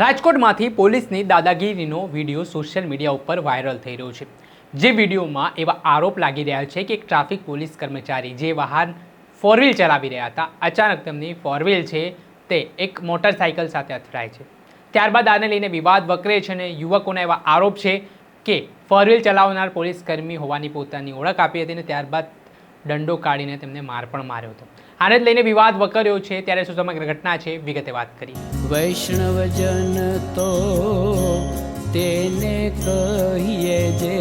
રાજકોટમાંથી પોલીસની દાદાગીરીનો video social media ઉપર વાયરલ થઈ રહ્યો છે. જે વિડીયોમાં એવા આરોપ લાગી રહ્યા છે કે એક ટ્રાફિક પોલીસ કર્મચારી જે વાહન ફોર વ્હીલ ચલાવી રહ્યા હતા, અચાનક તેમની ફોર વ્હીલ છે તે એક મોટરસાયકલ સાથે અથડાય છે. ત્યારબાદ આને લઈને વિવાદ વકરે છે અને યુવકોના એવા આરોપ છે કે ફોર વ્હીલ ચલાવનાર પોલીસ કર્મી હોવાની પોતાની ઓળખ આપી હતી અને ત્યારબાદ દંડો કાઢીને તેમને માર પણ માર્યો હતો. આને જ લઈને વિવાદ વકર્યો છે ત્યારે શું સમગ્ર ઘટના છે વિગતે વાત કરી. વૈષ્ણવજન તો તેને કહીએ જે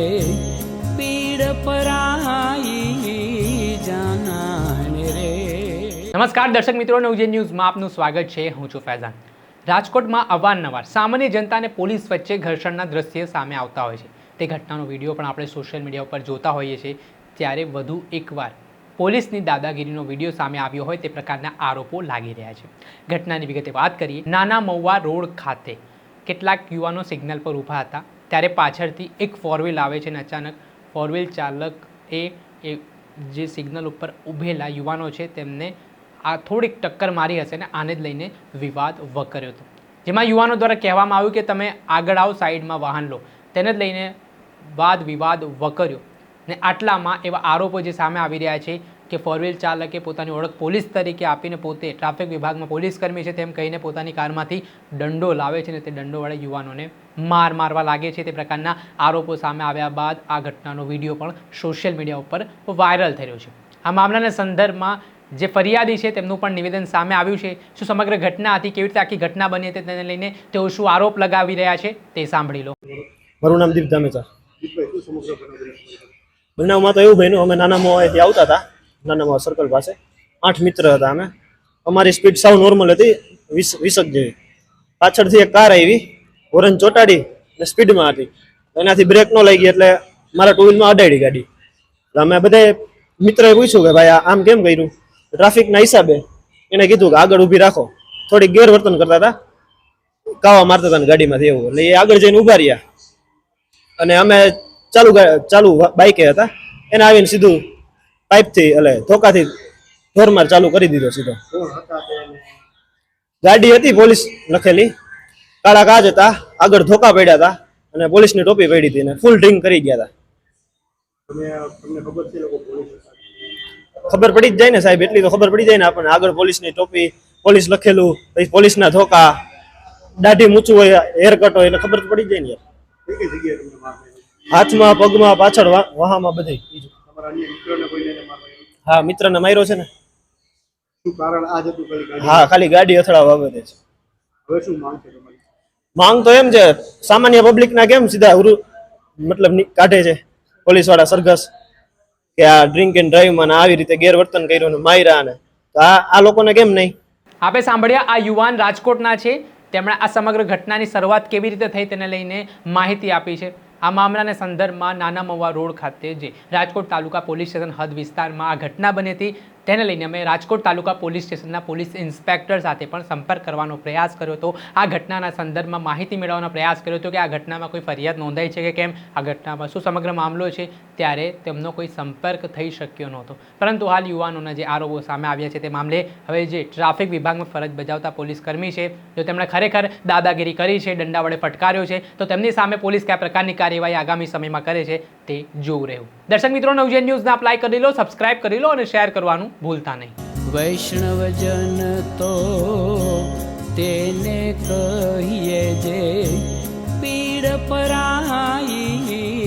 પીડ પરાઈ જાનાને રે. નમસ્કાર દર્શક મિત્રો નવજે ન્યૂઝમાં આપનું સ્વાગત છે હું છું ફૈઝાન. રાજકોટમાં અવારનવાર સામાન્ય જનતા અને પોલીસ વચ્ચે ઘર્ષણના દ્રશ્ય સામે આવતા હોય છે. તે ઘટનાનો વીડિયો પણ આપણે સોશિયલ મીડિયા ઉપર જોતા હોઈએ છીએ. ત્યારે વધુ એકવાર પોલીસની દાદાગીરીનો વીડિયો સામે આવ્યો હોય તે પ્રકારના આરોપો લાગી રહ્યા છે. ઘટનાની વિગતે વાત કરીએ. નાના મહુવા રોડ ખાતે કેટલાક યુવાનો સિગ્નલ પર ઊભા હતા. ત્યારે પાછળથી એક ફોર આવે છે અને અચાનક ફોર વ્હીલ ચાલક એ એ જે સિગ્નલ ઉપર ઊભેલા યુવાનો છે તેમને આ થોડીક ટક્કર મારી હશે ને આને જ લઈને વિવાદ વકર્યો હતો. જેમાં યુવાનો દ્વારા કહેવામાં આવ્યું કે તમે આગળ આવો, સાઈડમાં વાહન લો. તેને જ લઈને વાદ વિવાદ વકર્યો. ને આટલામાં એવા આરોપો જે સામે આવી રહ્યા છે કે ફોર વ્હીલ ચાલકે પોતાની ઓળખ પોલીસ તરીકે આપીને પોતે ટ્રાફિક વિભાગમાં પોલીસ કર્મી છે તેમ કહીને પોતાની કારમાંથી દંડો લાવે છે ને તે દંડોવાળા યુવાનોને માર મારવા લાગે છે તે પ્રકારના આરોપો સામે આવ્યા બાદ આ ઘટનાનો વીડિયો પણ સોશિયલ મીડિયા ઉપર વાયરલ થઈ રહ્યો છે. આ મામલાના સંદર્ભમાં જે ફરિયાદી છે તેમનું પણ નિવેદન સામે આવ્યું છે. શું સમગ્ર ઘટના હતી? કેવી રીતે આખી ઘટના બની હતી? તેને લઈને તેઓ શું આરોપ લગાવી રહ્યા છે? તે સાંભળી લો. મારું નામ દીપ ધામેચા. બનાવમાં તો એવું બન્યું, અમે નાનામાં મોવાથી આવતા હતા, નાનામાં સર્કલ પાસે. આઠ મિત્ર હતા અમે. અમારી સ્પીડ સાવ નોર્મલ હતી, વીસ, વીસક જેવી. પાછળથી એક કાર આવી હોરન ચોટાડી અને સ્પીડમાં હતી. એનાથી બ્રેક ન લાગી એટલે મારા ટુ વ્હીલમાં અડાડી ગાડી. એટલે અમે બધે મિત્રએ પૂછ્યું કે ભાઈ આમ કેમ કર્યું? ટ્રાફિકના હિસાબે એને કીધું કે આગળ ઊભી રાખો. થોડીક ગેરવર્તન કરતા હતા. કાવા મારતા હતા ને ગાડીમાંથી એવું. એટલે એ આગળ જઈને ઊભા રહ્યા. અને અમે ચાલુ ચાલુ બાઈકે હતા. એને આવીને સીધું પાઇપથી, એટલે ધોકાથી ઢોરમાર ચાલુ કરી દીધો સીધો. ગાડી હતી પોલીસ લખેલી. કાળા કાચ હતા, આગળ ધોકા પડ્યા હતા અને પોલીસની ટોપી પડી હતી ને ફૂલ ડ્રિંક કરી ગયા હતા. ખબર પડી જ જાય ને સાહેબ, એટલી તો ખબર પડી જાય ને આપણને. આગળ પોલીસની ટોપી, પોલીસ લખેલું, પછી પોલીસના ધોકા, દાઢી મૂચું હોય હેર કટ હોય, એટલે ખબર પડી જાય ને યાર. હાથમાં પગમાં પાછળ વાહામાં બધે. હા મિત્રને માર્યો છે ને? હા ખાલી ગાડી અથડાવવા બાબતે છે. હવે શું માંગ છે તમારી? માંગ તો એમ છે સામાન્ય પબ્લિક ના કેમ સીધા ઉરુ મતલબ ની- કાઢે છે? પોલીસવાળા સરઘસ કે આ ડ્રિંક એન્ડ ડ્રાઈવમાં આવી રીતે ગેરવર્તન કર્યું ને માર્યા ને. તો આ આ લોકોને કેમ નહીં? આપણે સાંભળ્યા આ યુવાન રાજકોટના છે. તેમણે આ સમગ્ર ઘટનાની શરૂઆત કેવી રીતે થઈ તેને લઈને માહિતી આપી છે. આ મામલાના સંદર્ભમાં નાના મવા રોડ ખાતે જે રાજકોટ તાલુકા પોલીસ સ્ટેશન હદ વિસ્તારમાં આ ઘટના બની હતી. તેને લઈને અમે રાજકોટ તાલુકા પોલીસ સ્ટેશનના પોલીસ ઇન્સ્પેક્ટર સાથે પણ સંપર્ક કરવાનો પ્રયાસ કર્યો હતો. આ ઘટનાના સંદર્ભમાં માહિતી મેળવવાનો પ્રયાસ કર્યો હતો કે આ ઘટનામાં કોઈ ફરિયાદ નોંધાઈ છે કે કેમ? આ ઘટનામાં શું સમગ્ર મામલો છે? ત્યારે તેમનો કોઈ સંપર્ક થઈ શક્યો નહોતો. પરંતુ હાલ યુવાનોના જે આરોપો સામે આવ્યા છે તે મામલે હવે જે ટ્રાફિક વિભાગમાં ફરજ બજાવતા પોલીસ કર્મી છે, જો તેમણે ખરેખર દાદાગીરી કરી છે, દંડા વડે ફટકાર્યો છે, તો તેમની સામે પોલીસ કયા પ્રકારની કાર્યવાહી આગામી સમયમાં કરે છે? તે જોવું રહ્યું. દર્શક મિત્રો ન્યૂઝ ન્યૂઝને અપ્લાય કરી લો સબસ્ક્રાઇબ કરી લો અને શેર કરવાનું ભૂલતા નહીં. વૈષ્ણવજન તો તેને કહીએ જે પીડ પરાઈ